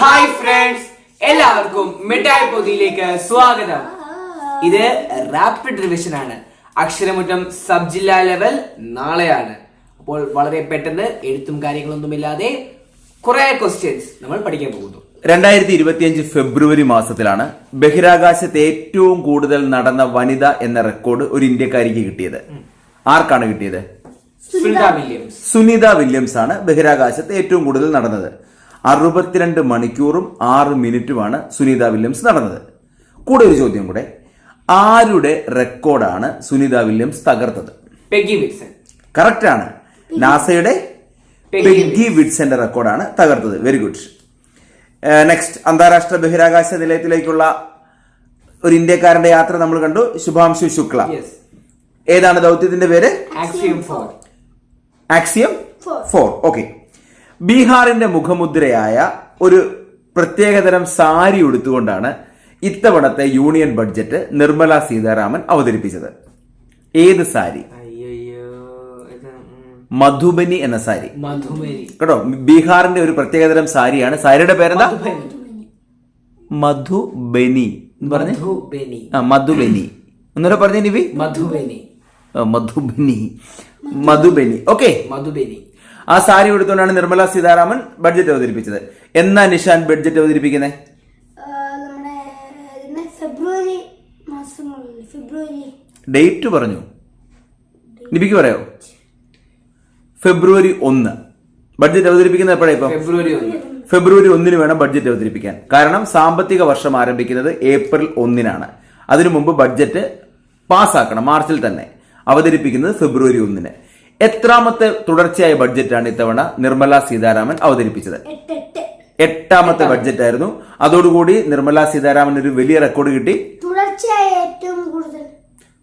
Hi friends എല്ലാവർക്കും മിഠായി പൊതിയിലേക്ക് സ്വാഗതം. ഇത് റാപ്പിഡ് റിവിഷൻ ആണ്. അക്ഷരമുറ്റം സബ് ജില്ലാ ലെവൽ നാളെയാണ്. അപ്പോൾ വളരെ പെട്ടെന്ന് എഴുത്തും കാര്യങ്ങളൊന്നുമില്ലാതെ കുറെ ക്വസ്റ്റ്യൻസ് നമ്മൾ പഠിക്കാൻ പോകുന്നു. രണ്ടായിരത്തി ഇരുപത്തിയഞ്ച് ഫെബ്രുവരി മാസത്തിലാണ് ബഹിരാകാശത്ത് ഏറ്റവും കൂടുതൽ നടന്ന വനിത എന്ന റെക്കോർഡ് ഒരു ഇന്ത്യക്കാരിക്ക് കിട്ടിയത്. ആർക്കാണ് കിട്ടിയത്? സുനിത വില്യംസ്. സുനിത വില്യംസ് ആണ് ബഹിരാകാശത്ത് ഏറ്റവും കൂടുതൽ നടന്നത്. അറുപത്തിരണ്ട് മണിക്കൂറും ആറ് മിനിറ്റുമാണ് സുനിത വില്യംസ് നടന്നത്. കൂടെ ഒരു ചോദ്യം കൂടെ. ആരുടെ റെക്കോർഡാണ് സുനിത വില്യംസ് തകർത്തത്? Peggy Wilson. കറക്റ്റ് ആണ് നാസയുടെ പെഗ്ഗി വിഡ്സന്റെ റെക്കോർഡാണ് തകർത്തത്. Very good. നെക്സ്റ്റ് അന്താരാഷ്ട്ര ബഹിരാകാശ നിലയത്തിലേക്കുള്ള ഒരു ഇന്ത്യക്കാരന്റെ യാത്ര നമ്മൾ കണ്ടു. ശുഭാംശു ശുക്ല. ഏതാണ് ദൗത്യത്തിന്റെ പേര്? Axiom four Axiom four okay ബീഹാറിന്റെ മുഖമുദ്രയായ ഒരു പ്രത്യേകതരം സാരി ഉടുത്തുകൊണ്ടാണ് ഇത്തവണത്തെ യൂണിയൻ ബഡ്ജറ്റ് നിർമ്മല സീതാരാമൻ അവതരിപ്പിച്ചത്. ഏത് സാരി? മധുബനി എന്ന സാരി. കേട്ടോ ബീഹാറിന്റെ ഒരു പ്രത്യേകതരം സാരിയാണ്. സാരിയുടെ പേരെന്താ? മധുബനി. മധുബനി എന്ന് പറഞ്ഞേ? മധുബനി. ആ മധുബനി. ഒന്നുകൂടെ പറഞ്ഞ നിവി? മധുബനി. മധുബനി. മധുബനി. ഓക്കെ. മധുബനി. ആ സാരി കൊടുത്തുകൊണ്ടാണ് നിർമ്മല സീതാരാമൻ ബഡ്ജറ്റ് അവതരിപ്പിച്ചത്. എന്നാ നിഷാൻ ബഡ്ജറ്റ് അവതരിപ്പിക്കുന്നത് ഫെബ്രുവരി ഫെബ്രുവരി. ഡേറ്റ് പറഞ്ഞു. ലിപിക്ക് പറയോ ഫെബ്രുവരി ഒന്ന്. ബഡ്ജറ്റ് അവതരിപ്പിക്കുന്നത് എപ്പോഴാണ് ഇപ്പൊ? ഫെബ്രുവരി ഒന്ന്. ഫെബ്രുവരി ഒന്നിന് വേണം ബഡ്ജറ്റ് അവതരിപ്പിക്കാൻ. കാരണം സാമ്പത്തിക വർഷം ആരംഭിക്കുന്നത് ഏപ്രിൽ ഒന്നിനാണ്. അതിനു മുമ്പ് ബഡ്ജറ്റ് പാസ്സാക്കണം മാർച്ചിൽ തന്നെ. അവതരിപ്പിക്കുന്നത് ഫെബ്രുവരി ഒന്നിന്. എത്രാമത്തെ തുടർച്ചയായ ബഡ്ജറ്റാണ് ഇത്തവണ നിർമ്മല സീതാരാമൻ അവതരിപ്പിച്ചത്. എട്ട് എട്ട് എട്ടാമത്തെ. ബഡ്ജറ്റ് ആയിരുന്നു അതോടുകൂടി നിർമ്മല സീതാരാമൻ ഒരു വലിയ റെക്കോർഡ് കിട്ടി. തുടർച്ചയായി ഏറ്റവും കൂടുതൽ.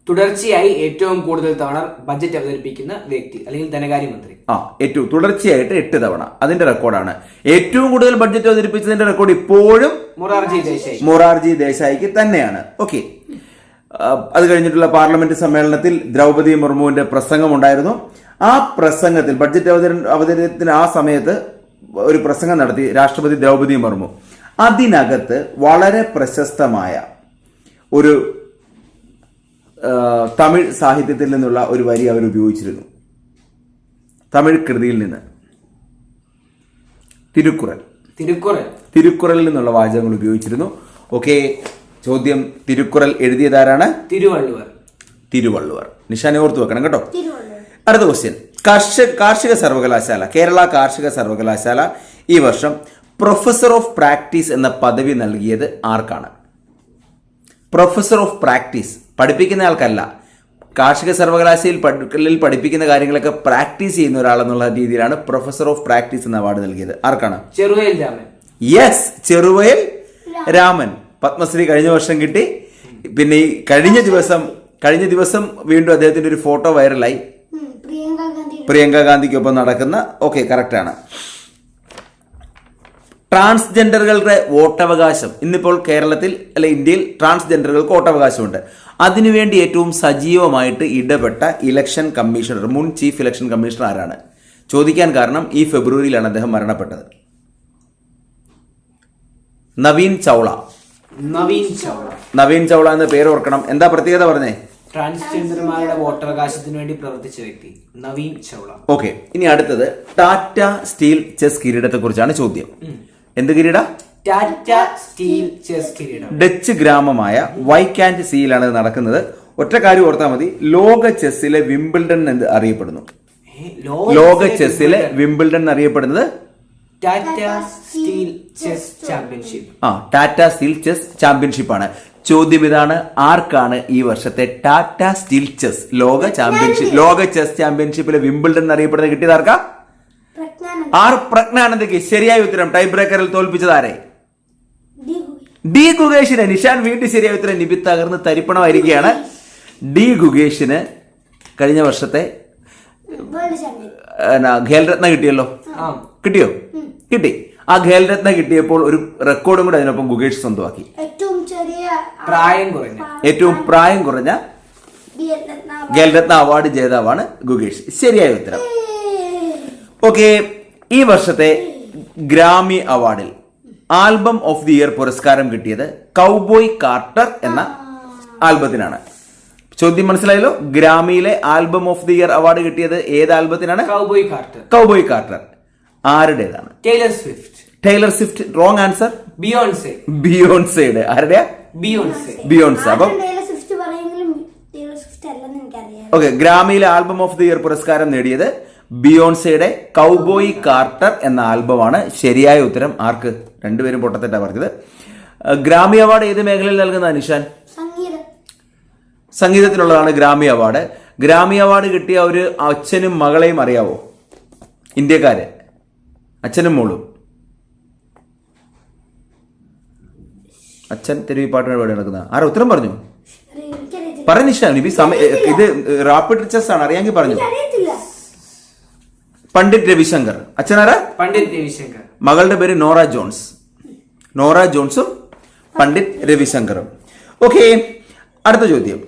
തുടർച്ചയായി ഏറ്റവും കൂടുതൽ തവണ ബഡ്ജറ്റ് അവതരിപ്പിക്കുന്ന വ്യക്തി അല്ലെങ്കിൽ ധനകാര്യമന്ത്രി. ആ ഏറ്റവും തുടർച്ചയായിട്ട് എട്ട് തവണ. അതിന്റെ റെക്കോർഡാണ്. ഏറ്റവും കൂടുതൽ ബഡ്ജറ്റ് അവതരിപ്പിച്ചതിന്റെ റെക്കോർഡ് ഇപ്പോഴും മൊറാർജി ദേശായി. മൊറാർജി ദേശായിക്ക് തന്നെയാണ്. ഓക്കെ. അത് കഴിഞ്ഞിട്ടുള്ള പാർലമെന്റ് സമ്മേളനത്തിൽ ദ്രൗപദി മുർമുവിന്റെ പ്രസംഗം ഉണ്ടായിരുന്നു. ആ പ്രസംഗത്തിൽ ബഡ്ജറ്റ് അവതരണ അവതരണത്തിന് ആ സമയത്ത് ഒരു പ്രസംഗം നടത്തി രാഷ്ട്രപതി ദ്രൗപദി മുർമു അതിനകത്ത് വളരെ പ്രശസ്തമായ ഒരു തമിഴ് സാഹിത്യത്തിൽ നിന്നുള്ള ഒരു വരി അവർ ഉപയോഗിച്ചിരുന്നു. തമിഴ് കൃതിയിൽ നിന്ന്. തിരുക്കുറൽ. തിരുക്കുറൽ. തിരുക്കുറലിൽ നിന്നുള്ള വാചകങ്ങൾ ഉപയോഗിച്ചിരുന്നു. ഓക്കെ ചോദ്യം തിരുക്കുറൽ എഴുതിയതാരാണ്? തിരുവള്ളുവർ. തിരുവള്ളുവർ. നിഷാനെ ഓർത്ത് വെക്കണം കേട്ടോ. അടുത്ത ക്വസ്റ്റ്യൻ കാർഷിക കാർഷിക സർവകലാശാല കേരള കാർഷിക സർവകലാശാല ഈ വർഷം പ്രൊഫസർ ഓഫ് പ്രാക്ടീസ് എന്ന പദവി നൽകിയത് ആർക്കാണ്? പ്രൊഫസർ ഓഫ് പ്രാക്ടീസ് പഠിപ്പിക്കുന്ന ആൾക്കല്ല. കാർഷിക സർവകലാശാലയിൽ പഠിക്കലിൽ പഠിപ്പിക്കുന്ന കാര്യങ്ങളൊക്കെ പ്രാക്ടീസ് ചെയ്യുന്ന ഒരാളെന്നുള്ള രീതിയിലാണ് പ്രൊഫസർ ഓഫ് പ്രാക്ടീസ് എന്ന അവാർഡ് നൽകിയത്. ആർക്കാണ്? ചെറുവയൽ രാമൻ. യെസ് ചെറുവയൽ രാമൻ. പത്മശ്രീ കഴിഞ്ഞ വർഷം കിട്ടി. പിന്നെ ഈ കഴിഞ്ഞ ദിവസം കഴിഞ്ഞ ദിവസം വീണ്ടും അദ്ദേഹത്തിന്റെ ഒരു ഫോട്ടോ വൈറലായി പ്രിയങ്ക ഗാന്ധി പ്രിയങ്ക ഗാന്ധിക്കൊപ്പം നടക്കുന്ന ഓക്കെ കറക്റ്റാണ് ആണ്. ട്രാൻസ്ജെൻഡറുകളുടെ വോട്ടവകാശം. ഇന്നിപ്പോൾ കേരളത്തിൽ അല്ലെ ഇന്ത്യയിൽ ട്രാൻസ്ജെൻഡറുകൾക്ക് വോട്ടവകാശമുണ്ട്. അതിനുവേണ്ടി ഏറ്റവും സജീവമായിട്ട് ഇടപെട്ട ഇലക്ഷൻ കമ്മീഷണർ മുൻ ചീഫ് ഇലക്ഷൻ കമ്മീഷണർ ആരാണ്? ചോദിക്കാൻ കാരണം ഈ ഫെബ്രുവരിയിലാണ് അദ്ദേഹം മരണപ്പെട്ടത്. നവീൻ ചൗള. നവീൻ ചൗള. നവീൻ ചൗള എന്ന പേര് ഓർക്കണം. എന്താ പ്രത്യേകത പറഞ്ഞേ? ട്രാൻസ്ജെൻഡർമാരുടെ വോട്ടവകാശത്തിന് വേണ്ടി പ്രവർത്തിച്ച വ്യക്തി നവീൻ ചൗള. ഓക്കെ ഇനി അടുത്തത് ടാറ്റ സ്റ്റീൽ ചെസ് കിരീടത്തെ കുറിച്ചാണ് ചോദ്യം എന്ത് കിരീട? ടാറ്റ സ്റ്റീൽ ചെസ് കിരീടം. ഡച്ച് ഗ്രാമമായ വൈക്കാൻഡ് സിയിലാണ് നടക്കുന്നത്. ഒറ്റ കാര്യം ഓർത്താൽ മതി ലോക ചെസ്സിലെ വിംബിൾഡൺ എന്ന് അറിയപ്പെടുന്നു. ലോക ചെസ്സിലെ വിംബിൾഡൺ. എന്നറിയപ്പെടുന്നത് ടാറ്റ സ്റ്റീൽ ചെസ് ചാമ്പ്യൻഷിപ്പ്. ആ ടാറ്റ സ്റ്റീൽ ചെസ് ചാമ്പ്യൻഷിപ്പ് ആണ് ചോദ്യം ഇതാണ്. ആർക്കാണ് ഈ വർഷത്തെ ടാറ്റ സ്റ്റീൽ ചെസ് ലോക ചാമ്പ്യൻഷിപ്പ്? ലോക ചെസ് ചാമ്പ്യൻഷിപ്പിലെ വിംബിൾഡൺ എന്നറിയപ്പെടുന്നത് കിട്ടിയത് ആർക്കാ? പ്രജ്ഞാനന്ദ ആർ പ്രജ്ഞാനന്ദയ്ക്ക് ശരിയായ ഉത്തരം ടൈ ബ്രേക്കറിൽ തോൽപ്പിച്ചത് ആരെ? ഡി ഗുഗി ഗുഗേഷിന് നിഷാൻ വീണ്ടും ശരിയായ ഉത്തരം നിബി തകർന്ന് തരിപ്പണമായിരിക്കുകയാണ്. ഡി ഗുഗേഷിന് കഴിഞ്ഞ വർഷത്തെ ഖേൽരത്ന കിട്ടിയല്ലോ? ആ. കിട്ടിയോ? കിട്ടി. ആ ഖേൽരത്ന കിട്ടിയപ്പോൾ ഒരു റെക്കോർഡും കൂടെ അതിനൊപ്പം ഗുഗേഷ് സ്വന്തമാക്കി. പ്രായം കുറഞ്ഞ. ഏറ്റവും പ്രായം കുറഞ്ഞ ഖേൽരത്ന അവാർഡ്. ജേതാവാണ് ഗുഗേഷ് ശരിയായ ഉത്തരം. ഓക്കെ ഈ വർഷത്തെ ഗ്രാമി അവാർഡിൽ ആൽബം ഓഫ് ദി ഇയർ പുരസ്കാരം കിട്ടിയത് കൗബോയ് കാർട്ടർ എന്ന ആൽബത്തിനാണ്. ചോദ്യം മനസ്സിലായല്ലോ? ഗ്രാമിയിലെ album of the year award കിട്ടിയത് ഏത് ആൽബത്തിനാണ്? Cowboy Carter. Cowboy Carter. ആരുടേതാണ്? Taylor Swift. Taylor Swift. Wrong answer? Beyonce. ബിയോൺസയുടെ. ആരുടെയാ? ബിയോൺസെ. അപ്പം ഓക്കെ ഗ്രാമിയിലെ ആൽബം ഓഫ് ദി ഇയർ പുരസ്കാരം നേടിയത് ബിയോൺസയുടെ കൗബോയി കാർട്ടർ എന്ന ആൽബമാണ്. ശരിയായ ഉത്തരം ആർക്ക്? രണ്ടുപേരും പൊട്ടത്തെറ്റാ പറഞ്ഞത്. ഗ്രാമി അവാർഡ് ഏത് മേഖലയിൽ നൽകുന്ന നിഷാൻ? സംഗീതം. സംഗീതത്തിനുള്ളതാണ് ഗ്രാമി അവാർഡ്. ഗ്രാമി അവാർഡ് കിട്ടിയ ഒരു അച്ഛനും മകളെയും അറിയാവോ? ഇന്ത്യക്കാര്. അച്ഛനും മോളും. അച്ഛൻ തെരുവി പാട്ടിന് പരിപാടി നടക്കുന്ന. ആരാ ഉത്തരം പറഞ്ഞു? പറഞ്ഞു ഈ സമയ ഇത് റാപ്പിഡ് ചെസ് ആണ് അറിയാമെങ്കിൽ പറഞ്ഞു. പണ്ഡിറ്റ് രവിശങ്കർ. അച്ഛനാരാ പണ്ഡിറ്റ് രവിശങ്കർ. മകളുടെ പേര് നോറ ജോൺസ്. നോറ ജോൺസും പണ്ഡിറ്റ് രവിശങ്കറും. ഓക്കെ അടുത്ത ചോദ്യം.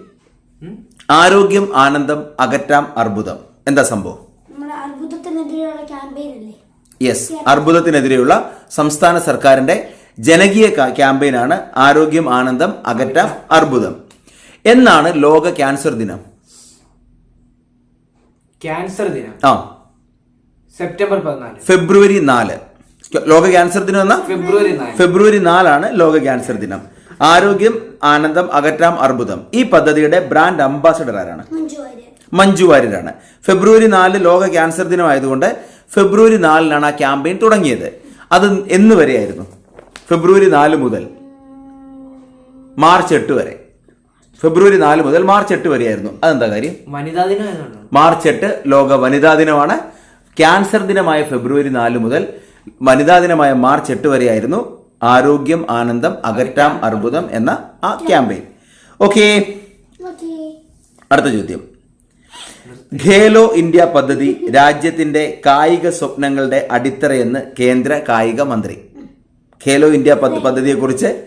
ആരോഗ്യം ആനന്ദം അകറ്റാം അർബുദം. എന്താ സംഭവം? യെസ് അർബുദത്തിനെതിരെയുള്ള സംസ്ഥാന സർക്കാരിന്റെ ജനകീയ ക്യാമ്പയിനാണ് ആരോഗ്യം ആനന്ദം അകറ്റാം അർബുദം. എന്നാണ് ലോക ക്യാൻസർ ദിനം. ക്യാൻസർ ദിനം. ആ. സെപ്റ്റംബർ പതിനാല്. ഫെബ്രുവരി നാല്. ലോക ക്യാൻസർ ദിനം എന്നാ? ഫെബ്രുവരി ഫെബ്രുവരി നാലാണ് ലോക ക്യാൻസർ ദിനം. ആരോഗ്യം ആനന്ദം അകറ്റാം അർബുദം. ഈ പദ്ധതിയുടെ ബ്രാൻഡ് അംബാസഡർ ആരാണ്? മഞ്ജു വാര്യരാണ്. ഫെബ്രുവരി നാല് ലോക ക്യാൻസർ ദിനമായതുകൊണ്ട് ഫെബ്രുവരി നാലിനാണ് ആ ക്യാമ്പയിൻ തുടങ്ങിയത്. അത് എന്ന് വരെയായിരുന്നു. ഫെബ്രുവരി നാല് മുതൽ മാർച്ച് എട്ട് വരെ. ഫെബ്രുവരി നാല് മുതൽ മാർച്ച് എട്ട് വരെയായിരുന്നു. അതെന്താ കാര്യം? വനിതാ ദിനം മാർച്ച് എട്ട് ലോക വനിതാ ദിനമാണ്. ക്യാൻസർ ദിനമായ ഫെബ്രുവരി നാല് മുതൽ വനിതാ ദിനമായ മാർച്ച് എട്ട് വരെയായിരുന്നു. ആരോഗ്യം ആനന്ദം അകറ്റാം അർബുദം എന്ന ആ ക്യാമ്പയിൻ. ഓക്കെ. ഓക്കേ. അടുത്ത ചോദ്യം. ഖേലോ ഇന്ത്യ പദ്ധതി രാജ്യത്തിന്റെ കായിക സ്വപ്നങ്ങളുടെ അടിത്തറയെന്ന് കേന്ദ്ര കായിക മന്ത്രി. ഖേലോ ഇന്ത്യ പദ്ധ- പദ്ധതിയെക്കുറിച്ച്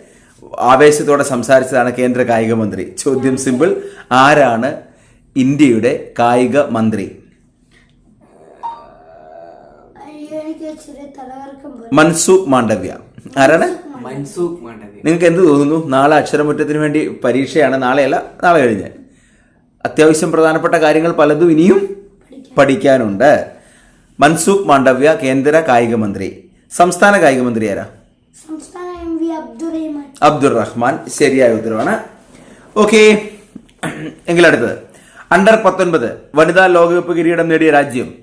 ആവേശത്തോടെ സംസാരിച്ചതാണ് കേന്ദ്ര കായിക മന്ത്രി. ചോദ്യം സിമ്പിൾ. ആരാണ് ഇന്ത്യയുടെ കായിക മന്ത്രി? മൻസൂഖ് മാണ്ഡവ്യ. ആരാണ്? മൻസൂഖ് മാണ്ഡവ്യ. നിങ്ങൾക്ക് എന്ത് തോന്നുന്നു? നാളെ അക്ഷരമുറ്റത്തിന് വേണ്ടി പരീക്ഷയാണ്. നാളെയല്ല നാളെ കഴിഞ്ഞ്. അത്യാവശ്യം പ്രധാനപ്പെട്ട കാര്യങ്ങൾ പലതും ഇനിയും പഠിക്കാനുണ്ട്. മൻസൂഖ് മാണ്ഡവ്യ കേന്ദ്ര കായിക മന്ത്രി. സംസ്ഥാന കായിക മന്ത്രി ആരാ? അബ്ദുറഹിമാൻ അബ്ദുൾ റഹ്മാൻ ശരിയായ ഉത്തരവാണ്. ഓക്കെ. എങ്കിൽ അടുത്തത്. അണ്ടർ പത്തൊൻപത് വനിതാ ലോകകപ്പ് കിരീടം നേടിയ രാജ്യം?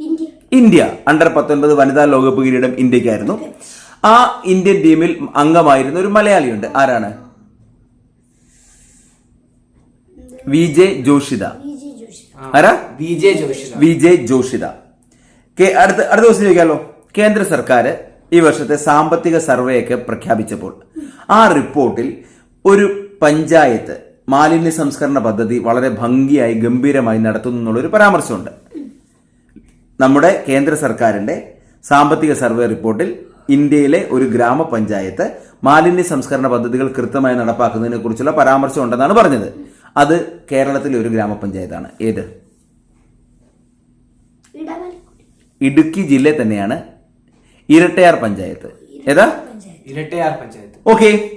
ഇന്ത്യ. ഇന്ത്യ. അണ്ടർ പത്തൊൻപത് വനിതാ ലോകകപ്പ് കിരീടം ഇന്ത്യക്കായിരുന്നു. ആ ഇന്ത്യൻ ടീമിൽ അംഗമായിരുന്ന ഒരു മലയാളിയുണ്ട്. ആരാണ്? V J Joshitha. വി ആരാ? V J Joshitha. V J Joshitha. K- അടുത്ത അടുത്ത ദിവസം ചോദിക്കാമല്ലോ കേന്ദ്ര സർക്കാർ ഈ വർഷത്തെ സാമ്പത്തിക സർവേ ഒക്കെ പ്രഖ്യാപിച്ചപ്പോൾ ആ റിപ്പോർട്ടിൽ ഒരു പഞ്ചായത്ത് മാലിന്യ സംസ്കരണ പദ്ധതി വളരെ ഭംഗിയായി ഗംഭീരമായി നടത്തുന്നു എന്നുള്ളൊരു പരാമർശമുണ്ട്. നമ്മുടെ കേന്ദ്ര സർക്കാരിന്റെ സാമ്പത്തിക സർവേ റിപ്പോർട്ടിൽ ഇന്ത്യയിലെ ഒരു ഗ്രാമപഞ്ചായത്ത് മാലിന്യ സംസ്കരണ പദ്ധതികൾ കൃത്യമായി നടപ്പാക്കുന്നതിനെ കുറിച്ചുള്ള പരാമർശം ഉണ്ടെന്നാണ് പറഞ്ഞത്. അത് കേരളത്തിലെ ഒരു ഗ്രാമപഞ്ചായത്താണ്. ഏത്? ഇടുക്കി ജില്ലയിൽ തന്നെയാണ് ഇരട്ടയാർ പഞ്ചായത്ത്. ഏതാ? ഇരട്ടയാർ പഞ്ചായത്ത്. ഓക്കെ.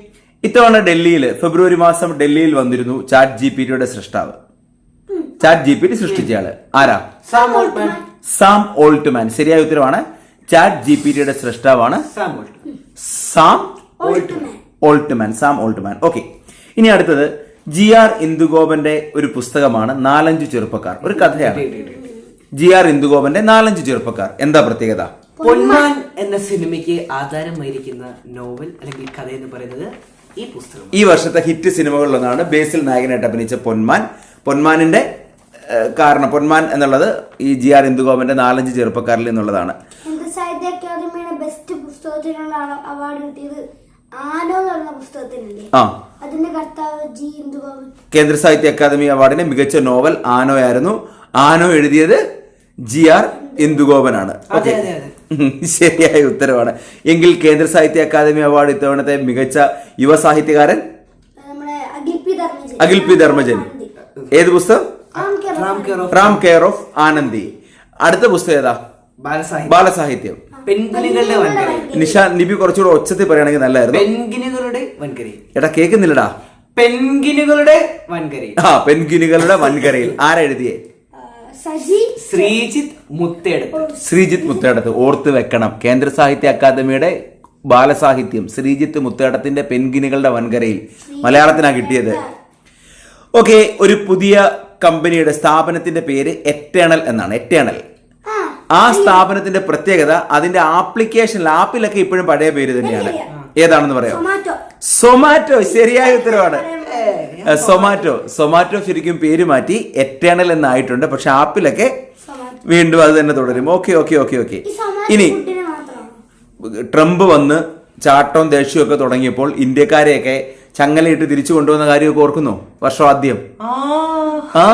ഇത്തവണ ഡൽഹിയിൽ ഫെബ്രുവരി മാസം ഡൽഹിയിൽ വന്നിരുന്നു ചാറ്റ് ജി പി ടിയുടെ സൃഷ്ടാവ്. ചാറ്റ് ജി പി ടി സൃഷ്ടിച്ചയാൾ ആരാ? Sam Altman. Sam Altman. ശരിയായ ഉത്തരവാണ്. ചാറ്റ് ജി പി ടിയുടെ സൃഷ്ടാവാണ് Sam Altman. Sam Altman. Altman Sam Altman. Okay. ഇനി അടുത്തത് ജി ആർ ഇന്ദുഗോപന്റെ ഒരു പുസ്തകമാണ് നാലഞ്ച് ചെറുപ്പക്കാർ. ഒരു കഥയാണ്. ജി ആർ ഇന്ദുഗോപന്റെ നാലഞ്ചു ചെറുപ്പക്കാർ. എന്താ പ്രത്യേകത? പൊന്മാൻ എന്ന സിനിമയ്ക്ക് ആധാരമായിരിക്കുന്ന നോവൽ അല്ലെങ്കിൽ കഥ എന്ന് പറയുന്നത് ഈ പുസ്തകം ഈ വർഷത്തെ ഹിറ്റ് സിനിമകളിലൊന്നാണ് ബേസിൽ നായകനായിട്ട് അഭിനയിച്ച പൊന്മാൻ. പൊന്മാനിന്റെ കാരണം പൊന്മാൻ എന്നുള്ളത് ഈ ജി ആർ ഇന്ദുഗോപന്റെ നാലഞ്ച് ചെറുപ്പക്കാരിൽ എന്നുള്ളതാണ് കേന്ദ്ര സാഹിത്യ അക്കാദമിയുടെ ബെസ്റ്റ് പുസ്തകത്തിനുള്ള അവാർഡ് കിട്ടിയത്. ആനോ എന്ന് പറഞ്ഞ പുസ്തകത്തിനല്ലേ? ആ. അതിന്റെ കർത്താവ് ജി കേന്ദ്ര സാഹിത്യ അക്കാദമി അവാർഡിന് മികച്ച നോവൽ ആനോ ആയിരുന്നു ആനോ എഴുതിയത് ജി ആർ ഇന്ദുഗോപനാണ്. അതെ അതെ. ശരിയായ ഉത്തരവാണ്. എങ്കിൽ കേന്ദ്ര സാഹിത്യ അക്കാദമി അവാർഡ് ഇത്തവണത്തെ മികച്ച യുവ സാഹിത്യകാരൻ? നമ്മുടെ അഖിൽ പി ധർമ്മജൻ. ഏത് പുസ്തകം? Ram care of Anandi. അടുത്ത പുസ്തകം ഏതാ? ബാലസാഹിത്യം. ബാലസാഹിത്യം. പെൻഗിനുകളുടെ വൻകരയിൽ നിഷാൻ നിബി കുറച്ചുകൂടെ ഒച്ചത്തിൽ പറയുകയാണെങ്കിൽ നല്ലായിരുന്നു പെൻഗിനുകളുടെ വൻകരയിൽ എടാ കേൾക്കുന്നില്ലടാ. പെൻഗിനുകളുടെ വൻകരയിൽ ആ പെൻഗിനുകളുടെ വൻകരയിൽ. ആരാ എഴുതിയേ? ആ, സജി ശ്രീജിത്ത് മുത്തേടത്ത്. ശ്രീജിത്ത് മുത്തേടത്ത് ഓർത്ത് വെക്കണം. കേന്ദ്ര സാഹിത്യ അക്കാദമിയുടെ ബാലസാഹിത്യം ശ്രീജിത്ത് മുത്തേടത്തിന്റെ പെൻഗിനുകളുടെ വൻകരയിൽ മലയാളത്തിനാണ് കിട്ടിയത്. ഓക്കെ ഒരു പുതിയ കമ്പനിയുടെ സ്ഥാപനത്തിന്റെ പേര് എറ്റേണൽ എന്നാണ്. എറ്റേണൽ ആ സ്ഥാപനത്തിന്റെ പ്രത്യേകത അതിന്റെ ആപ്ലിക്കേഷൻ ആപ്പിലൊക്കെ ഇപ്പോഴും പഴയ പേര് തന്നെയാണ്. ഏതാണെന്ന് പറയാം സൊമാറ്റോ ശരിയായ ഉത്തരവാണ്. സൊമാറ്റോ സൊമാറ്റോ ശരിക്കും പേര് മാറ്റി എറ്റേണൽ എന്നായിട്ടുണ്ട്. പക്ഷെ ആപ്പിലൊക്കെ വീണ്ടും അത് തന്നെ തുടരും. ഓക്കെ ഓക്കെ ഓക്കെ ഓക്കെ ഇനി ട്രംപ് വന്ന് ചാട്ടവും ദേഷ്യവും ഒക്കെ തുടങ്ങിയപ്പോൾ ഇന്ത്യക്കാരെയൊക്കെ ചങ്ങലയിട്ട് തിരിച്ചു കൊണ്ടുവന്ന കാര്യമൊക്കെ ഓർക്കുന്നു? വർഷാദ്യം. ആ. ആ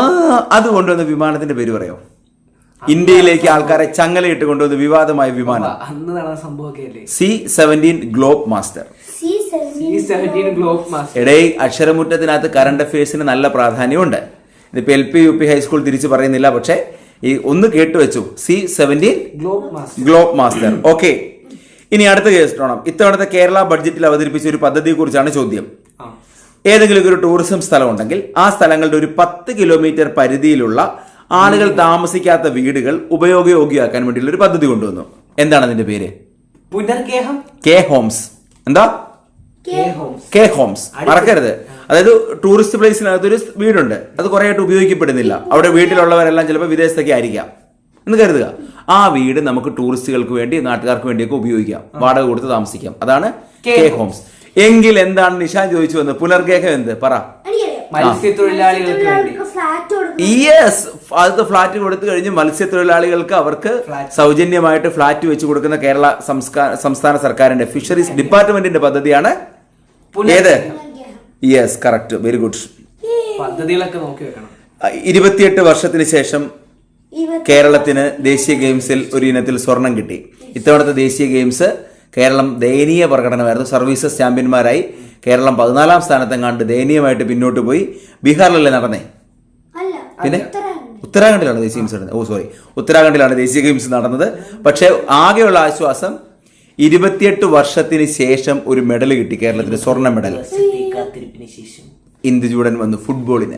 അത് കൊണ്ടുവന്ന വിമാനത്തിന്റെ പേര് പറയോ? ഇന്ത്യയിലേക്ക് ആൾക്കാരെ ചങ്ങലയിട്ട് കൊണ്ടുവന്ന വിവാദമായ വിമാനം. അന്ന് നടന്ന സംഭവമൊക്കെ അല്ലേ? C seventeen Globemaster. ഇടേ അക്ഷരമുറ്റത്തിനകത്ത് കറണ്ട് അഫയേഴ്സിന് നല്ല പ്രാധാന്യമുണ്ട്. ഇതിപ്പോ L P U P high school തിരിച്ചു പറയുന്നില്ല പക്ഷേ ഈ ഒന്ന് കേട്ടു വെച്ചു. C seventeen Globemaster okay ഇനി അടുത്ത കേസ്റ്റോണം ഇത്തവണത്തെ കേരള ബഡ്ജറ്റിൽ അവതരിപ്പിച്ച ഒരു പദ്ധതിയെക്കുറിച്ചാണ് ചോദ്യം. ആ. ഏതെങ്കിലും ഒരു ടൂറിസം സ്ഥലം ഉണ്ടെങ്കിൽ ആ സ്ഥലങ്ങളുടെ ഒരു പത്ത് കിലോമീറ്റർ പരിധിയിലുള്ള ആളുകൾ താമസിക്കാത്ത വീടുകൾ ഉപയോഗയോഗ്യമാക്കാൻ വേണ്ടിയുള്ള ഒരു പദ്ധതി കൊണ്ടുവന്നു. എന്താണ് അതിന്റെ പേര്? പുനർഗേഹം? കെ ഹോംസ് എന്താ? കെ ഹോംസ് മറക്കരുത്. അതായത് ടൂറിസ്റ്റ് പ്ലേസിനകത്ത് ഒരു വീടുണ്ട്. അത് കുറെ ആയിട്ട് ഉപയോഗിക്കപ്പെടുന്നില്ല അവിടെ വീട്ടിലുള്ളവരെല്ലാം ചിലപ്പോൾ വിദേശത്തൊക്കെ ആയിരിക്കാം. എന്ന് കരുതുക. ആ വീട് നമുക്ക് ടൂറിസ്റ്റുകൾക്ക് വേണ്ടി നാട്ടുകാർക്ക് വേണ്ടിയൊക്കെ ഉപയോഗിക്കാം. വാടക കൊടുത്ത് താമസിക്കാം. അതാണ് കെ ഹോംസ് എങ്കിൽ എന്താണ് നിഷാൻ ചോദിച്ചു വന്നത്? പുനർഗേഹം എന്ത്? പറ. യെസ് അത് ഫ്ലാറ്റ് കൊടുത്തു കഴിഞ്ഞ് മത്സ്യത്തൊഴിലാളികൾക്ക് അവർക്ക് സൗജന്യമായിട്ട് ഫ്ലാറ്റ് വെച്ച് കൊടുക്കുന്ന കേരള സംസ്ഥാന സർക്കാരിന്റെ ഫിഷറീസ് ഡിപ്പാർട്ട്മെന്റിന്റെ പദ്ധതിയാണ് ഏത്? യെസ് കറക്റ്റ് വെരി ഗുഡ് പദ്ധതികളൊക്കെ നോക്കി വെക്കണം. ഇരുപത്തിയെട്ട് വർഷത്തിന് ശേഷം കേരളത്തിന് ദേശീയ ഗെയിംസിൽ ഒരു ഇനത്തിൽ സ്വർണം കിട്ടി. ഇത്തവണത്തെ ദേശീയ ഗെയിംസ് കേരളം ദയനീയ പ്രകടനമായിരുന്നു. സർവീസസ് ചാമ്പ്യന്മാരായി കേരളം പതിനാലാം സ്ഥാനത്തെങ്ങാണ്ട് ദയനീയമായിട്ട് പിന്നോട്ട് പോയി. ബീഹാറിലല്ലേ നടന്നേ? അല്ല പിന്നെ? ഉത്തരാഖണ്ഡിലാണ് ദേശീയ ഗെയിംസ് നടന്നത്. ഓ സോറി ഉത്തരാഖണ്ഡിലാണ് ദേശീയ ഗെയിംസ് നടന്നത്. പക്ഷേ ആകെയുള്ള ആശ്വാസം ഇരുപത്തിയെട്ട് വർഷത്തിന് ശേഷം ഒരു മെഡൽ കിട്ടി കേരളത്തിന് സ്വർണ മെഡൽ. ഇന്ദുചൂടൻ വന്നു ഫുട്ബോളിന്.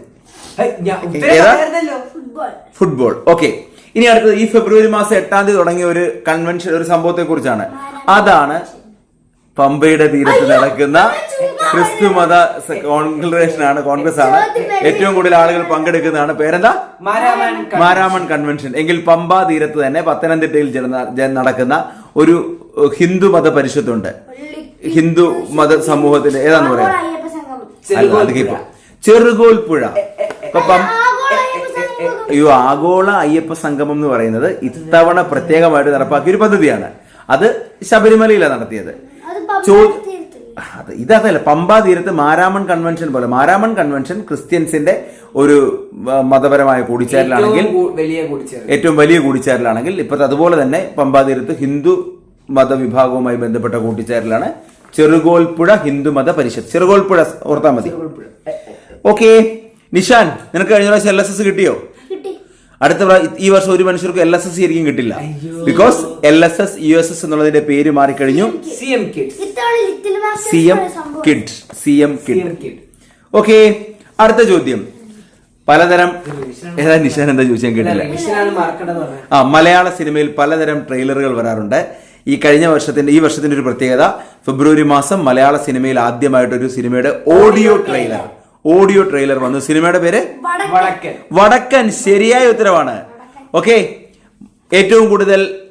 ഫുട്ബോൾ. ഓക്കെ. ഇനി അടുത്തത് ഈ ഫെബ്രുവരി മാസം എട്ടാം തീയതി തുടങ്ങിയ ഒരു കൺവെൻഷൻ ഒരു സംഭവത്തെ കുറിച്ചാണ് അതാണ് പമ്പയുടെ തീരത്ത് നടക്കുന്ന ക്രിസ്തു മത കോൺഗ്രേഷൻ ആണ് കോൺഗ്രസ് ആണ്. ഏറ്റവും കൂടുതൽ ആളുകൾ പങ്കെടുക്കുന്നതാണ് പേരെന്താ? മാരാമൺ കൺവെൻഷൻ എങ്കിൽ പമ്പ തീരത്ത് തന്നെ പത്തനംതിട്ടയിൽ നടക്കുന്ന ഒരു ഹിന്ദു മത പരിഷത്തുണ്ട് ഹിന്ദു മത സമൂഹത്തിന്റെ ഏതാന്ന് പറയാം? ചെറുകോൽപ്പുഴ ഇപ്പൊ പം- ആഗോള അയ്യപ്പ സംഗമം. അയ്യോ ആഗോള അയ്യപ്പ സംഗമം എന്ന് പറയുന്നത് ഇത്തവണ പ്രത്യേകമായിട്ട് നടപ്പാക്കിയ ഒരു പദ്ധതിയാണ്. അത് ശബരിമലയിലാണ് നടത്തിയത്. അത് പമ്പ ചോ- അത് ഇതല്ല പമ്പാ തീരത്ത് മാരാമൺ കൺവെൻഷൻ പോലെ. മാരാമൺ കൺവെൻഷൻ ക്രിസ്ത്യൻസിന്റെ ഒരു മതപരമായ കൂടിച്ചേരലാണെങ്കിൽ ഏറ്റവും വലിയ കൂടിച്ചേരലാണെങ്കിൽ ഇപ്പത്തെ അതുപോലെ തന്നെ പമ്പാ തീരത്ത് ഹിന്ദു മതവിഭാഗവുമായി ബന്ധപ്പെട്ട കൂട്ടിച്ചേരലാണ്. ചെറുകോൽപ്പുഴ ഹിന്ദു മത പരിഷത്ത്. ചെറുകോൽപ്പുഴ ഓർത്താൽ മതി. ഓക്കെ. നിഷാൻ നിനക്ക് കഴിഞ്ഞ പ്രാവശ്യം എൽ എസ് എസ് കിട്ടിയോ? കിട്ടി. അടുത്ത ഈ വർഷം ഒരു മനുഷ്യർക്ക് എൽ എസ് എസ് ശരിക്കും കിട്ടില്ല. Because L S S U S S എന്നുള്ളതിന്റെ പേര് മാറിക്കഴിഞ്ഞു. C M kid C M kid okay. അടുത്ത ചോദ്യം. പലതരം ഏതാ നിഷാൻ എന്താ ചോദിച്ചാൽ കേട്ടില്ല. ആ മലയാള സിനിമയിൽ പലതരം ട്രെയിലറുകൾ വരാറുണ്ട്. ഈ കഴിഞ്ഞ വർഷത്തിന്റെ ഈ വർഷത്തിന്റെ ഒരു പ്രത്യേകത ഫെബ്രുവരി മാസം മലയാള സിനിമയിൽ ആദ്യമായിട്ട് ഒരു സിനിമയുടെ ഓഡിയോ ട്രെയിലർ. ഓഡിയോ ട്രെയിലർ വന്നു. സിനിമയുടെ പേര്? വടക്കൻ. വടക്കൻ. ശരിയായ ഉത്തരവാണ്. ഓക്കെ. ഏറ്റവും കൂടുതൽ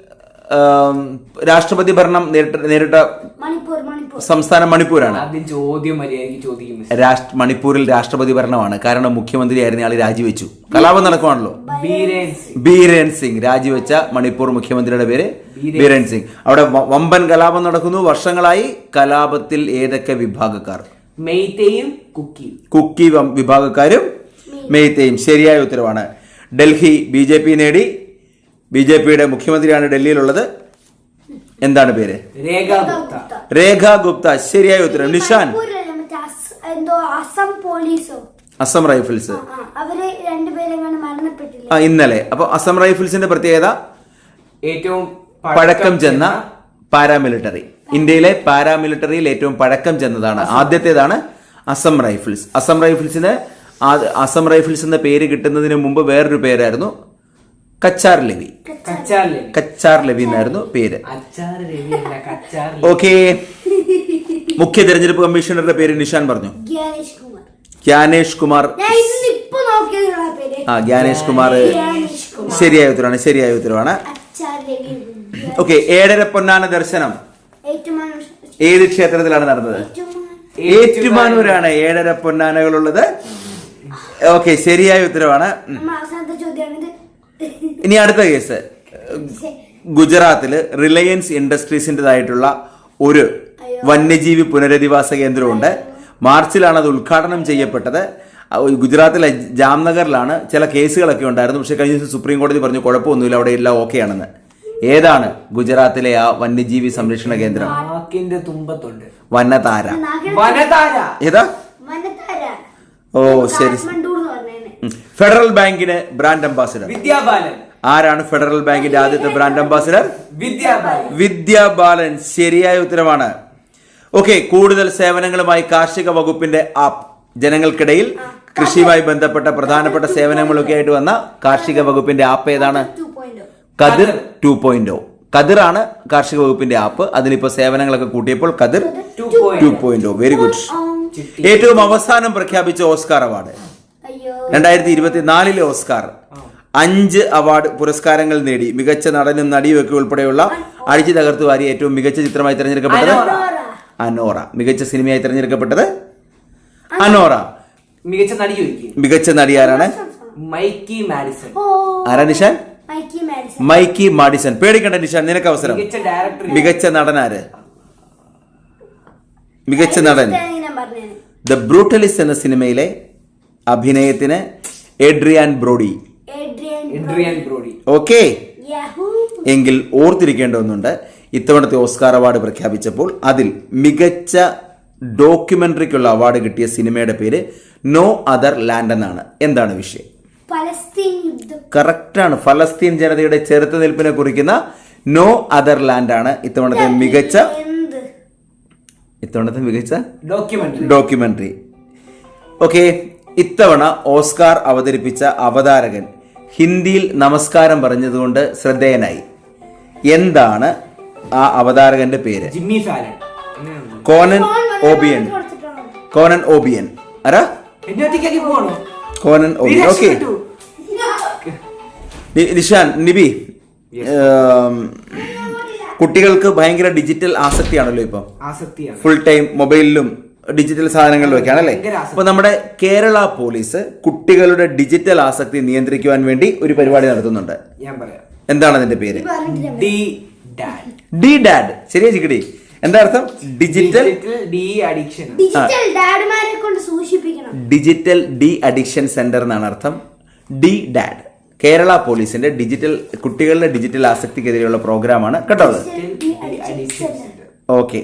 രാഷ്ട്രപതി ഭരണം നേരിട്ട നേരിട്ട മണിപ്പൂർ മണിപ്പൂർ. സംസ്ഥാനം മണിപ്പൂരാണ്. ആദ്യം ചോദ്യം മര്യാദയ്ക്ക് രാഷ്ട്ര മണിപ്പൂരിൽ രാഷ്ട്രപതി ഭരണമാണ്. കാരണം മുഖ്യമന്ത്രി ആയിരുന്ന ആൾ രാജിവെച്ചു. കലാപം നടക്കുവാണല്ലോ. ബീരേൻ സിംഗ്. രാജിവെച്ച മണിപ്പൂർ മുഖ്യമന്ത്രിയുടെ പേര് ബീരേൻ സിംഗ്. അവിടെ വമ്പൻ കലാപം നടക്കുന്നു. വർഷങ്ങളായി കലാപത്തിൽ ഏതൊക്കെ വിഭാഗക്കാർ? മെയ്തയും കുക്കി കുക്കി വിഭാഗക്കാരും മെയ്തയും. ശരിയായ ഉത്തരവാണ്. ഡൽഹി ബി ജെ പി നേടി. ബി ജെ പിയുടെ മുഖ്യമന്ത്രിയാണ് ഡൽഹിയിലുള്ളത്. എന്താണ് പേര്? രേഖ ഗുപ്ത. ശരിയായ ഉത്തരം. നിഷാൻ. അസ്- റൈഫിൾസ്. അവർ മരണപ്പെട്ടില്ല? ആ ഇന്നലെ. അപ്പൊ അസം റൈഫിൾസിന്റെ പ്രത്യേകത? ഏറ്റവും പഴക്കം ചെന്ന പാരാമിലിറ്ററി. ഇന്ത്യയിലെ പാരാമിലിറ്ററിയിൽ ഏറ്റവും പഴക്കം ചെന്നതാണ്. ആദ്യത്തേതാണ് അസം റൈഫിൾസ്. അസം റൈഫിൾസിന് അസം റൈഫിൾസ് എന്ന പേര് കിട്ടുന്നതിന് മുമ്പ് വേറൊരു പേരായിരുന്നു കച്ചാർ ലവി. കച്ചാർ ലവി. എന്നായിരുന്നു പേര്. ഓക്കെ. മുഖ്യ തെരഞ്ഞെടുപ്പ് കമ്മീഷണറുടെ പേര് നിഷാൻ പറഞ്ഞു. ഗ്യാനേഷ് കുമാർ. ജ്ഞാനേഷ് കുമാർ. ആ ജ്ഞാനേഷ് കുമാർ ഗ്യാനേഷ് കുമാർ. ശരിയായ ഉത്തരവാണ് ശരിയായ ഉത്തരവാണ്. ഓക്കെ ഏഴര പൊന്നാന ദർശനം. ഏത് ക്ഷേത്രത്തിലാണ് നടന്നത്? ഏറ്റുമാനൂരാണ് ഏഴര പൊന്നാനകളുള്ളത്. ഓക്കെ ശരിയായ ഉത്തരവാണ്. ഉം. ഇനി അടുത്ത കേസ്. ഗുജറാത്തിൽ റിലയൻസ് ഇൻഡസ്ട്രീസിന്റെതായിട്ടുള്ള ഒരു വന്യജീവി പുനരധിവാസ കേന്ദ്രമുണ്ട്. മാർച്ചിലാണ് അത് ഉദ്ഘാടനം ചെയ്യപ്പെട്ടത്. ഗുജറാത്തിലെ ജാംനഗറിലാണ് ചില കേസുകളൊക്കെ ഉണ്ടായിരുന്നു പക്ഷേ കഴിഞ്ഞ ദിവസം സുപ്രീം കോടതി പറഞ്ഞു കുഴപ്പമൊന്നുമില്ല അവിടെ എല്ലാം ഓക്കെ ആണെന്ന്. ഏതാണ് ഗുജറാത്തിലെ ആ വന്യജീവി സംരക്ഷണ കേന്ദ്രം? വനതാര. വനതാര. ഏതാ? ഓ ശരി. ഫെഡറൽ ബാങ്കിന് ബ്രാൻഡ് അംബാസിഡർ. വിദ്യാബാലൻ. ആരാണ് ഫെഡറൽ ബാങ്കിന്റെ ആദ്യത്തെ ബ്രാൻഡ് അംബാസിഡർ? വിദ്യാബാലൻ. വിദ്യാബാലൻ. ശരിയായ ഉത്തരമാണ്. ഓക്കെ കൂടുതൽ സേവനങ്ങളുമായി കാർഷിക വകുപ്പിന്റെ ആപ്പ് ജനങ്ങൾക്കിടയിൽ കൃഷിയുമായി ബന്ധപ്പെട്ട പ്രധാനപ്പെട്ട സേവനങ്ങളൊക്കെ ആയിട്ട് വന്ന കാർഷിക വകുപ്പിന്റെ ആപ്പ് ഏതാണ്? Two point Kathir two point കതിറാണ് കാർഷിക വകുപ്പിന്റെ ആപ്പ്. അതിലിപ്പോ സേവനങ്ങളൊക്കെ കൂട്ടിയപ്പോൾ കതിർ ടു പോയിന്റ് വെരി ഗുഡ് ഏറ്റവും അവസാനം പ്രഖ്യാപിച്ച ഓസ്കാർ അവാർഡ്. രണ്ടായിരത്തി ഇരുപത്തിനാലിലെ ഓസ്കാർ അഞ്ച് അവാർഡ് പുരസ്കാരങ്ങൾ നേടി. മികച്ച നടനും നടിയും ഒക്കെ ഉൾപ്പെടെയുള്ള അഴിച്ചു തകർത്തു വാരി ഏറ്റവും മികച്ച ചിത്രമായി തിരഞ്ഞെടുക്കപ്പെട്ടത്? അനോറ. മികച്ച സിനിമയായി തിരഞ്ഞെടുക്കപ്പെട്ടത്? അനോറ മികച്ച നടി മികച്ച നടി ആരാണ്? Mikey Madison. ആരാ നിഷാൻ? മൈക്കി മാഡിസൺ. പേടിക്കണ്ട നിഷാൻ നിനക്ക് അവസരം. മികച്ച നടൻ ആര്? നടനാര് മികച്ച നടൻ. ഞാൻ പറഞ്ഞത്? ദ ബ്രൂട്ടലിസ്റ്റ് എന്ന സിനിമയിലെ അഭിനയത്തിന് Adrien Brody. Adrien Brody. Okay. Yahoo. എങ്കിൽ ഓർത്തിരിക്കേണ്ട ഒന്നുണ്ട് ഇത്തവണത്തെ ഓസ്കാർ അവാർഡ് പ്രഖ്യാപിച്ചപ്പോൾ അതിൽ മികച്ച ഡോക്യുമെന്ററിക്കുള്ള അവാർഡ് കിട്ടിയ സിനിമയുടെ പേര് നോ അതർ ലാൻഡ് എന്നാണ്. എന്താണ് വിഷയം? പലസ്തീൻ യുദ്ധം. കറക്റ്റാണ് ഫലസ്തീൻ ജനതയുടെ ചെറുത്തുനിൽപ്പിനെ കുറിക്കുന്ന നോ അതർ ലാൻഡ് ആണ് ഇത്തവണത്തെ മികച്ച എന്ത്? ഇത്തവണത്തെ മികച്ച ഡോക്യുമെന്ററി. ഡോക്യുമെന്ററി. ഓക്കെ. ഇത്തവണ ഓസ്കാർ അവതരിപ്പിച്ച അവതാരകൻ ഹിന്ദിയിൽ നമസ്കാരം പറഞ്ഞതുകൊണ്ട് ശ്രദ്ധേയനായി. എന്താണ് ആ അവതാരകന്റെ പേര്? കോനൻ ഓബിയൻ. Conan O'Brien. ആരാ? Conan O'Brien. Okay. Nishan Nibi കുട്ടികൾക്ക് ഭയങ്കര ഡിജിറ്റൽ ആസക്തിയാണല്ലോ ഇപ്പം. ആസക്തിയാണ്. ഫുൾ ടൈം മൊബൈലിലും ഡിജിറ്റൽ സാധനങ്ങളിലൊക്കെയാണ് അല്ലേ അപ്പൊ നമ്മുടെ കേരള പോലീസ് കുട്ടികളുടെ ഡിജിറ്റൽ ആസക്തി നിയന്ത്രിക്കുവാൻ വേണ്ടി ഒരു പരിപാടി നടത്തുന്നുണ്ട്. ഞാൻ പറയാം. എന്താണ് അതിന്റെ പേര്? D dad D dad. ശരിയാ ചിക്കടി? എന്താ അർത്ഥം? Digital de addiction. Digital de addiction centre എന്നാണ് അർത്ഥം. ഡി ഡാഡ് കേരള പോലീസിന്റെ ഡിജിറ്റൽ കുട്ടികളുടെ ഡിജിറ്റൽ ആസക്തിക്കെതിരെയുള്ള പ്രോഗ്രാമാണ് കേട്ടോ അത് ഓക്കെ.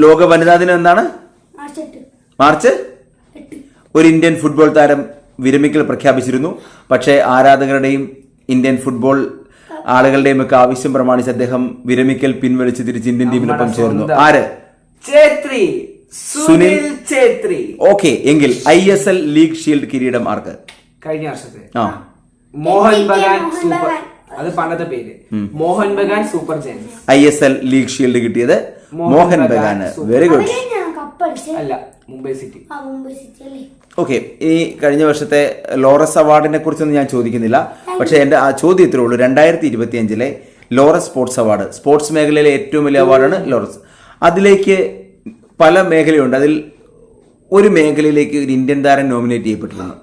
ലോക വനിതാ ദിനം എന്താണ്? മാർച്ച് ഒരു ഇന്ത്യൻ ഫുട്ബോൾ താരം വിരമിക്കൽ പ്രഖ്യാപിച്ചിരുന്നു. പക്ഷേ ആരാധകരുടെയും ഇന്ത്യൻ ഫുട്ബോൾ ആളുകളുടെയും ഒക്കെ ആവശ്യം പ്രമാണിച്ച് അദ്ദേഹം വിരമിക്കൽ പിൻവലിച്ച് തിരിച്ച് ഇന്ത്യൻ ടീമിനൊപ്പം ചേർന്നു. ആര്? ഛേത്രി. സുനിൽ ഛേത്രി. ഓക്കെ എങ്കിൽ I S L league shield കിരീടം ആർക്ക്? കഴിഞ്ഞ വർഷത്തെ. ആ. മോഹൻ ബഗാൻ സൂപ്പർ. അത് പണ്ടത്തെ പേര്. Mohun Bagan super giants. I S L league shield കിട്ടിയത് മോഹൻ ബഗാൻ വെരി ഗുഡ് അല്ല മുംബൈ സിറ്റി. ഓക്കെ ഈ കഴിഞ്ഞ വർഷത്തെ ലോറസ് അവാർഡിനെ കുറിച്ചൊന്നും ഞാൻ ചോദിക്കുന്നില്ല. പക്ഷെ എന്റെ ആ ചോദ്യം ഇത്രേ ഉള്ളൂ. രണ്ടായിരത്തി ഇരുപത്തി അഞ്ചിലെ ലോറസ് സ്പോർട്സ് അവാർഡ്. സ്പോർട്സ് മേഖലയിലെ ഏറ്റവും വലിയ അവാർഡാണ് ലോറസ്. അതിലേക്ക് പല മേഖലയുണ്ട്. അതിൽ ഒരു മേഖലയിലേക്ക് ഒരു ഇന്ത്യൻ താരം നോമിനേറ്റ് ചെയ്യപ്പെട്ടിരുന്നു.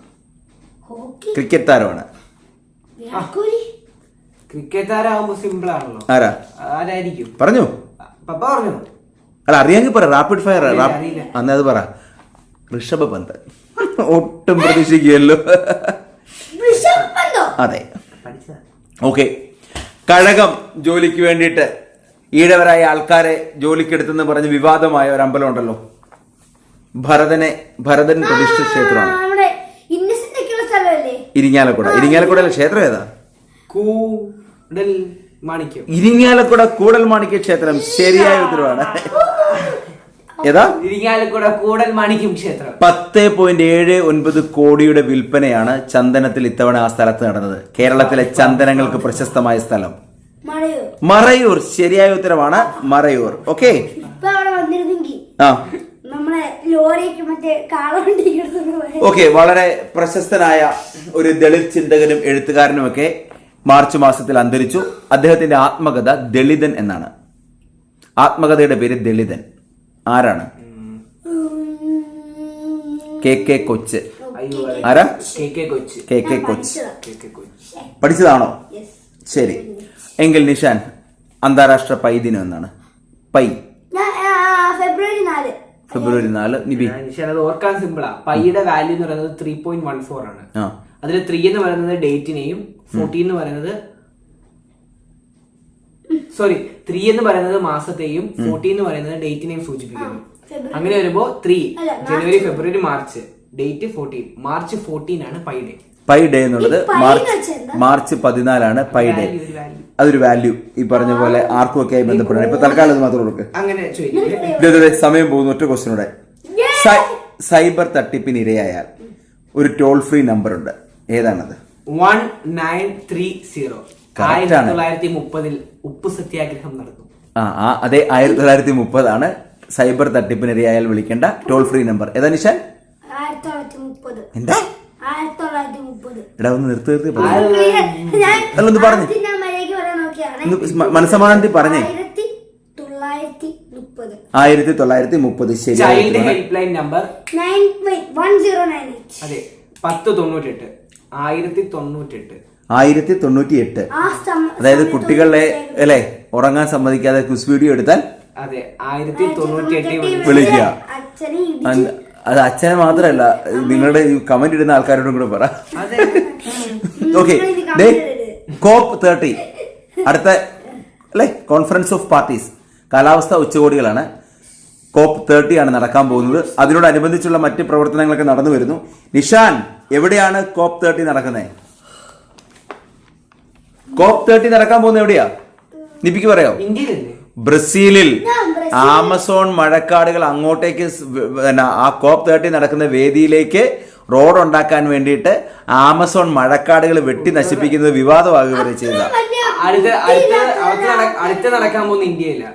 ക്രിക്കറ്റ് താരമാണ്. ക്രിക്കറ്റ് താരാകുമ്പോ സിമ്പിൾ ആണല്ലോ. ആരാ? ആരായിരിക്കും? പറഞ്ഞു. പപ്പ പറഞ്ഞു. അല്ല അറിയാമെങ്കിൽ പറ റാപ്പിഡ് ഫയർ. അന്ന് അത് പറ. ഋഷഭ പന്ത് ഒട്ടും പ്രതീക്ഷിക്കുകയല്ലോ ഋഷഭ് പന്തോ അതെ ഓക്കെ. കഴകം ജോലിക്ക് വേണ്ടിയിട്ട് ഈഴവരായ ആൾക്കാരെ ജോലിക്കെടുത്തെന്ന് പറഞ്ഞ് വിവാദമായ ഒരു അമ്പലം ഉണ്ടല്ലോ. ഭരതനെ ഭരതൻ പ്രതിഷ്ഠ ക്ഷേത്രമാണ്. ആ, നമ്മുടെ ഇന്നസെന്റ് ഒക്കെയുള്ള സ്ഥലമല്ലേ? ഇരിങ്ങാലക്കുട. ഇരിങ്ങാലക്കുടയിലെ ക്ഷേത്രം ഏതാ? കൂ ഉടൽ മാണിക്യം. ഇരിങ്ങാലക്കുട കൂടൽ മാണിക്യ ക്ഷേത്രം ശരിയായ ഉത്തരവാണ്. ഏതാ? ഇരിങ്ങാലക്കുട കൂടൽ മാണിക്യം ക്ഷേത്രം. പത്ത് പോയിന്റ് ഏഴ് ഒൻപത് കോടിയുടെ വിൽപ്പനയാണ് ചന്ദനത്തിൽ ഇത്തവണ ആ സ്ഥലത്ത് നടന്നത്. കേരളത്തിലെ ചന്ദനങ്ങൾക്ക് പ്രശസ്തമായ സ്ഥലം. മറയൂർ. ശരിയായ ഉത്തരവാണ് മറയൂർ. ഓക്കെ ഇപ്പൊ അവിടെ വന്നിരുന്നെങ്കിൽ ആ. നമ്മളെ ലോറിക്ക് മറ്റേ കാളവണ്ടി എടുത്തു ഓക്കെ വളരെ പ്രശസ്തനായ ഒരു ദളിത് ചിന്തകനും എഴുത്തുകാരനുമൊക്കെ മാർച്ച് മാസത്തിൽ അന്തരിച്ചു. അദ്ദേഹത്തിന്റെ ആത്മകഥ ദളിതൻ എന്നാണ്. ആത്മകഥയുടെ പേര് ദളിതൻ. ആരാണ്? കെ കെ കൊച്ച്. ആരാ? കെ കെ കൊച്ച്. പഠിച്ചതാണോ? ശരി. എങ്കിൽ നിഷാൻ അന്താരാഷ്ട്ര പൈ ദിനം എന്നാണ്. പൈ. ഫെബ്രുവരി നാല്. ഫെബ്രുവരി നാല് നിബി. ഓർക്കാൻ സിമ്പിളാ പൈയുടെ വാല്യൂ എന്ന് പറയുന്നത് ത്രീ പോയിന്റ് വൺ ഫോർ ആണ്. ആ. അതിൽ ത്രീ എന്ന് പറയുന്നത് ഡേറ്റിനെയും ഫോർട്ടീൻ എന്ന് പറയുന്നത് സോറി ത്രീ എന്ന് പറയുന്നത് മാസത്തെയും ഫോർട്ടീൻ എന്ന് പറയുന്നത് ഡേറ്റിനെയും സൂചിപ്പിക്കുന്നു. അങ്ങനെ വരുമ്പോ ത്രീ ജനുവരി ഫെബ്രുവരി March. Date fourteen March fourteen ആണ് പൈ ഡേ പൈ ഡേ എന്നുള്ളത് മാർച്ച് മാർച്ച് പതിനാലാണ് പൈ ഡേ. അതൊരു വാല്യൂ ഈ പറഞ്ഞ പോലെ ആർക്കും ഒക്കെ ആയി ബന്ധപ്പെടാണ്. ഇപ്പൊ തൽക്കാലം അത് മാത്രം കൊടുക്ക് അങ്ങനെ സമയം പോകുന്നു. ഒറ്റ ക്വസ്റ്റിനൂടെ സൈബർ തട്ടിപ്പിന് ഇരയായാൽ ഒരു ടോൾ ഫ്രീ നമ്പർ ഉണ്ട്. ഏതാണത്? വൺ നയൻ ത്രീ സീറോ ആയിരത്തി. തൊള്ളായിരത്തി മുപ്പതിൽ ഉപ്പ് സത്യാഗ്രഹം നടന്നു. ആ അതെ ആയിരത്തി തൊള്ളായിരത്തി മുപ്പതാണ് സൈബർ തട്ടിപ്പിന് അയാൾ വിളിക്കേണ്ട. ടോൾ ഫ്രീ നമ്പർ ഏതാ നിഷാൻ ആയിരത്തി തൊള്ളായിരത്തി മുപ്പത് എന്താ എടാ ഒന്ന് നിർത്തി നിർത്തി അല്ലൊന്ന് പറഞ്ഞ്. ആദ്യം ഞാൻ മര്യാദയ്ക്ക് പറയാൻ നോക്കിയാണ്. ഒന്ന് മ- മനസ്സമാധാനത്തിൽ പറഞ്ഞേ. ആയിരത്തി തൊള്ളായിരത്തി മുപ്പത് ശരി child helpline number nine one zero nine eight അതെ പത്ത് തൊണ്ണൂറ്റെട്ട് ആയിരത്തി തൊണ്ണൂറ്റെട്ട് ആയിരത്തി തൊണ്ണൂറ്റി എട്ട് അതായത് കുട്ടികളെ അല്ലെ ഉറങ്ങാൻ സമ്മതിക്കാതെ ക്വിസ് വീഡിയോ എടുത്താൽ അതെ ആയിരത്തി തൊണ്ണൂറ്റി എട്ടിൽ വിളിക്കുക. അത് അച്ഛനെ മാത്രല്ല നിങ്ങളുടെ കമന്റ് ഇടുന്ന ആൾക്കാരോടും കൂടെ പറ. അതെ. ഓക്കെ കോപ്പ് തേർട്ടി അടുത്ത അല്ലെ കോൺഫറൻസ് ഓഫ് പാർട്ടീസ് കാലാവസ്ഥ ഉച്ചകോടികളാണ്. കോപ്പ് തേർട്ടിയാണ് നടക്കാൻ പോകുന്നത്. അതിനോടനുബന്ധിച്ചുള്ള മറ്റ് പ്രവർത്തനങ്ങളൊക്കെ നടന്നു വരുന്നു. നിഷാൻ എവിടെയാണ് കോപ്പ് തേർട്ടി നടക്കുന്നത് കോപ്പ് തേർട്ടി നടക്കാൻ പോകുന്നത് എവിടെയാ? നിപ്പിക്ക് പറയോ ഇന്ത്യയിലല്ലേ? ബ്രസീലിൽ. ആമസോൺ മഴക്കാടുകൾ അങ്ങോട്ടേക്ക് ആ കോപ്പ് തേർട്ടി നടക്കുന്ന വേദിയിലേക്ക് റോഡ് ഉണ്ടാക്കാൻ വേണ്ടിയിട്ട് ആമസോൺ മഴക്കാടുകൾ വെട്ടി നശിപ്പിക്കുന്നത് വിവാദമാകുക ചെയ്ത അടുത്ത അടുത്ത അടുത്ത നടക്കാൻ പോകുന്ന ഇന്ത്യയില്ല